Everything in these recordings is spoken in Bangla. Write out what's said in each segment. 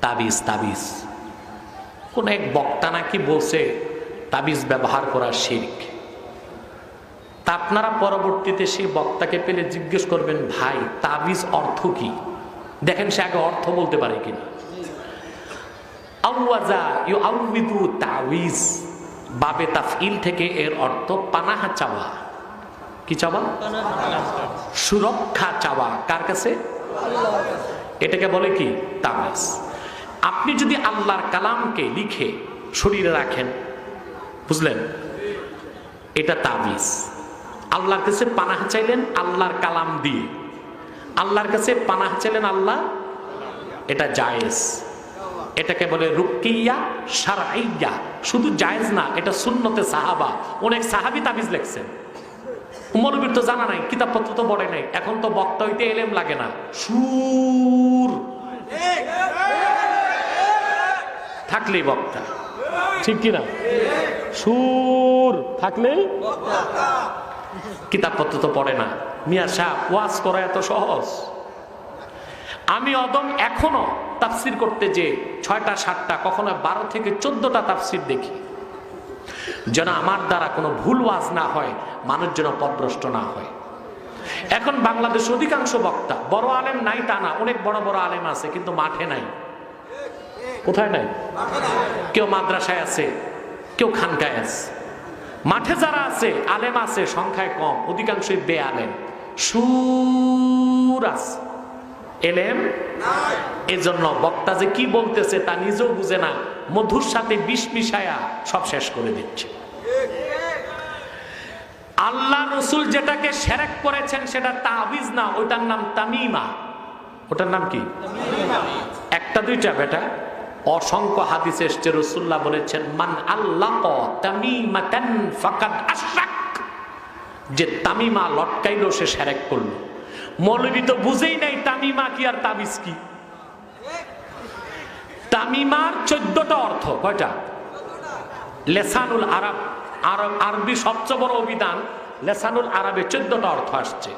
তাবিজ তাবিজ। কোন এক বক্তা নাকি বলছে তাবিজ ব্যবহার করা শির্ক। তা আপনারা পরবর্তীতে সেই বক্তাকে পেলে জিজ্ঞেস করবেন ভাই তাবিজ অর্থ কি? দেখেন সে আগে অর্থ বলতে পারে কিনা। আউয়াজা ইউ আউবিদু তাবিজ। বাবে তাফইল থেকে এর অর্থ পানাহা চাওয়া। কি চাওয়া? সুরক্ষা চাওয়া। কার কাছে। এটাকে বলে কি? তাবিজ। আপনি যদি আল্লাহর কালামকে লিখে শরীরে রাখেন, বুঝলেন? এটা তাবিজ। আল্লাহর কাছে পানাহ চাইলেন, আল্লাহর কালাম দিয়ে। আল্লাহর কাছে পানাহ চাইলেন আল্লাহ, এটা জায়েজ। এটাকে বলে রুকিয়া সারাইয়া শুধু জায়েজ না, এটা সুন্নতে সাহাবা। অনেক সাহাবি তাবিজ লেখছেন। উমরবির তো জানা নাই, কিতাবপত্র তো পড়ে নাই। এখন তো বক্তা হইতে এলেম লাগে না। সুর। থাকলেই বক্তা। ঠিক কিনা? সুর থাকলেই কিতাবপত্র তো পড়ে না। মিয়া সাহ ওয়াজ করা এত সহজ। আমি অদম এখনও তাফসির করতে যে ছয়টা, সাতটা, কখনো বারো থেকে চোদ্দটা তাফসির দেখি। যেন আমার দ্বারা কোনো ভুল ওয়াজ না হয়, মানুষ যেন পদভ্রষ্ট না হয়। এখন বাংলাদেশ অধিকাংশ বক্তা, বড় আলেম নাই তা না, অনেক বড় বড় আলেম আছে, কিন্তু মাঠে নাই। কোথায় নাই? কেউ মাদ্রাসায় আছে, কেউ খানকায় আছে। মাঠে যারা আছে, আলেম আছে, সংখ্যায় কম, অধিকাংশই বে আলেম সুর আছে। এলেম? এজন্য বক্তা যে কি বলতেছে তা নিজেও বুঝে না। মধুর সাথে বিষ মিশায়া সব শেষ করে দিচ্ছে। আল্লাহ রসুল যেটাকে সেরেক করেছেন সেটা তাবিজ না, ওটার নাম তামিমা। ওটার নাম কি? একটা দুইটা বেটা। অসংখ্য হাদিস এসছে রসুল্লাহ বলেছেন, মান আল্লাহ যে তামিমা লটকাইলো, সে সেরেক করল। মৌলবী তো বুঝেই নাই তামিমা কি আর তাবিজ কি। তামিমার চোদ্দটা অর্থ, কয়টা? লেসানুল আরব আরব, আরবি সবচেয়ে বড় অভিধান, লেসানুল আরবে চোদ্দটা অর্থ আসছে।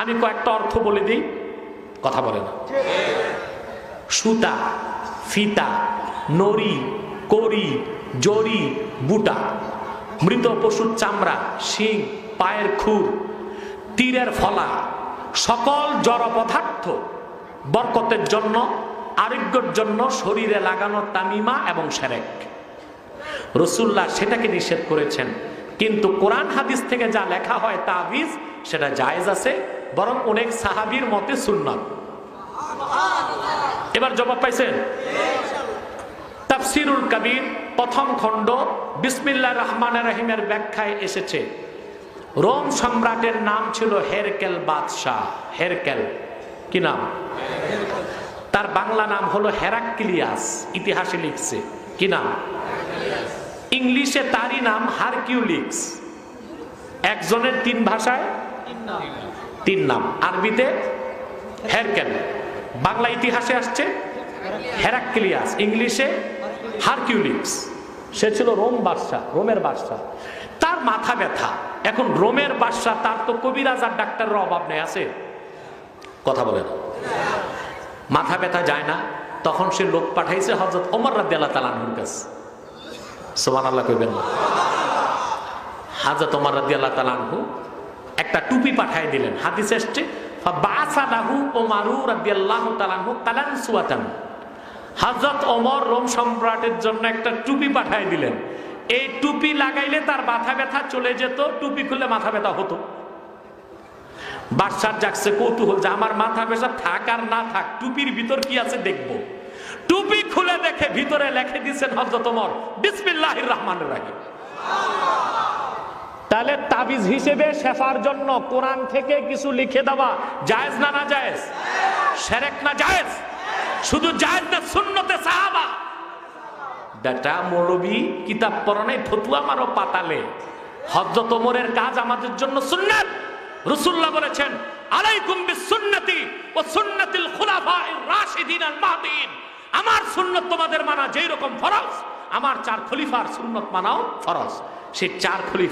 আমি কয়েকটা অর্থ বলে দিই, কথা বলে না। সুতা ফিতা, নড়ি করি জরি বুটা, মৃত পশুর চামড়া, শিং, পায়ের খুর, তীরের ফলা, সকল জড় পদার্থ বরকতের জন্য, আরোগ্যর জন্য শরীরে লাগানো তামিমা এবং সেরেক। রসুল্লাহ সেটাকে নিষেধ করেছেন, কিন্তু কোরআন হাদিস থেকে যা লেখা হয় তাবিজ, সেটা জায়েজ আছে, বরং অনেক সাহাবির মতে সুন্নত। এবার জবাব পাইছেন? তাফসিরুল কবির, প্রথম খণ্ড বিসমিল্লা রহমান রহিমের ব্যাখ্যায় এসেছে। রোম সম্রাটের নাম ছিল হেরকেল বাদশাহ, হেরকেল। কি নাম? তার বাংলা নাম হলো হেরাক্লিয়াস, ইতিহাসে লিখছে। কি নাম? ইংলিশে তারই নাম হারকিউলিক্স। একজনের তিন ভাষায়? তিন নাম। আরবিতে? হেরকেল। বাংলা ইতিহাসে আসছে হেরাক্লিয়াস, ইংলিশে হারকিউলিক্স সে ছিল রোম বাদশাহ, রোমের বাদশাহ। তার মাথা ব্যথা। এখন রোমের বাদশাহ, তার তো কবিরাজ আর ডাক্তারের অভাব নেই, আছে? কথা বলে না। মাথা ব্যথা যায় না। তখন সে লোক পাঠাইছে হজরত ওমর রাদ্দি আল্লাহ তালানহুর কাছে। সোমান আল্লাহ কইবেন না। হাজরত ওমর রাদ্দি আল্লাহ তালানহু একটা টুপি পাঠাই দিলেন। হাদিস এসছে বাসাদাহু ওমারু রোম সম্রাটের জন্য একটা টুপি পাঠাই দিলেন। এই টুপি লাগাইলে তার মাথা ব্যথা চলে যেত, টুপি খুলে মাথা ব্যথা হতো। বাদশার জাগছে, কৌতূহল যে আমার মাথা ব্যথা থাক আর না থাক, টুপির ভিতর কি আছে দেখব। টুপি খুলে দেখে ভিতরে লেখে দিচ্ছেন হজরত ওমর। বিসমিল্লাহির রহমানির রহিম। তাহলে তাবিজ হিসেবে শেফার জন্য কোরআন থেকে কিছু লিখে দেওয়া জায়েজ না না জায়েজ? সেরেক না জায়েজ? শুধু জায়েজ না সুন্নতে সাহাবা। বেটা, মৌলবী, কিতাব পড়া নাই, ফতুয়া মারো পাতালে। হজরত ওমরের কাজ আমাদের জন্য সুন্নাত। রসুল্লাহ বলেছেন, আলাইকুম বিসুন্নতি ও সুন্নাতিল খুলাফায়ে রাশিদিন আল মাহদিন। আমার সুন্নত তোমাদের মানা যেই রকম ফরজ, আমার চার খলিফার সুন্নত মানাও ফরজ। সেই চার খলিফা